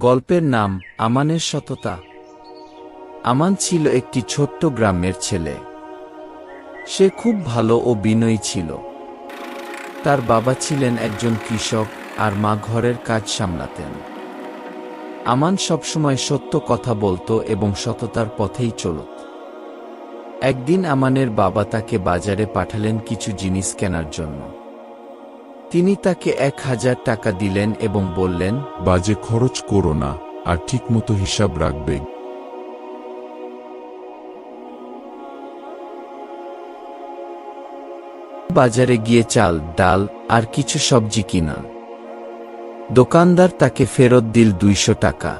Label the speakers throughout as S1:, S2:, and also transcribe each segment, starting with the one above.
S1: গল্পের নাম আমানের সততা। আমান ছিল একটি ছোট্ট গ্রামের ছেলে। সে খুব ভালো ও বিনয়ী ছিল। তার বাবা ছিলেন একজন কৃষক আর মা ঘরের কাজ সামলাতেন। আমান সবসময় সত্য কথা বলতো এবং সততার পথেই চলত। একদিন আমানের বাবা তাকে বাজারে পাঠালেন কিছু জিনিস কেনার জন্য। তিনি তাকে এক হাজার টাকা দিলেন এবং বললেন
S2: বাজে খরচ করো না আর ঠিকমতো হিসাব রাখবে।
S1: বাজারে গিয়ে চাল ডাল আর কিছু সবজি কিনা। দোকানদার তাকে ফেরত দিল দুইশো টাকা।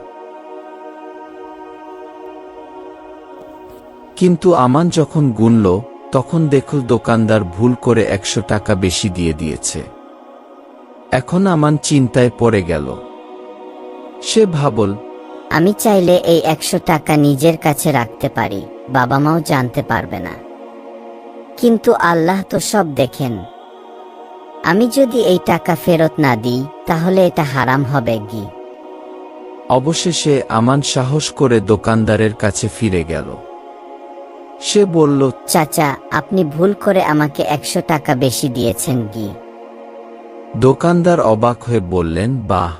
S1: কিন্তু আমান যখন গুনল তখন দেখল দোকানদার ভুল করে একশো টাকা বেশি দিয়ে দিয়েছে। এখন আমান চিন্তায় পড়ে গেল। সে ভাবল
S3: আমি চাইলে এই একশো টাকা নিজের কাছে রাখতে পারি বাবা মাও জানতে পারবে না। কিন্তু আল্লাহ তো সব দেখেন। আমি যদি এই টাকা ফেরত না দিই তাহলে এটা হারাম হবে গি
S1: অবশেষে আমান সাহস করে দোকানদারের কাছে ফিরে গেল। সে বলল
S3: চাচা আপনি ভুল করে আমাকে একশো টাকা বেশি দিয়েছেন কি?
S1: দোকানদার অবাক হয়ে বললেন বাহ।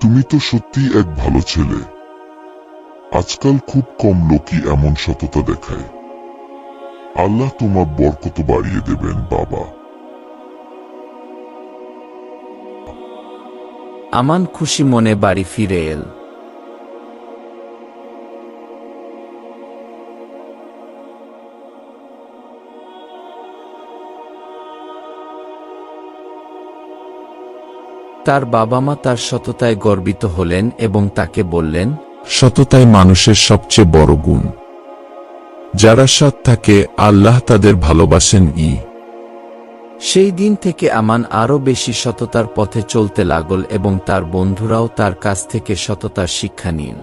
S4: তুমি তো সত্যি এক ভালো ছেলে। আজকাল খুব কম লোকই এমন সততা দেখায়। আল্লাহ তোমার বরকত বাড়িয়ে দেবেন বাবা।
S1: আমান খুশি মনে বাড়ি ফিরে এল। তার বাবা মা তার সততায় গর্বিত হলেন এবং তাকে বললেন
S2: সততায় মানুষের সবচেয়ে বড় গুণ। যারা সৎ থাকে আল্লাহ তাদের ভালোবাসেন ই।
S1: সেই দিন থেকে আমান আরও বেশি সততার পথে চলতে লাগল এবং তার বন্ধুরাও তার কাছ থেকে সততার শিক্ষা নিল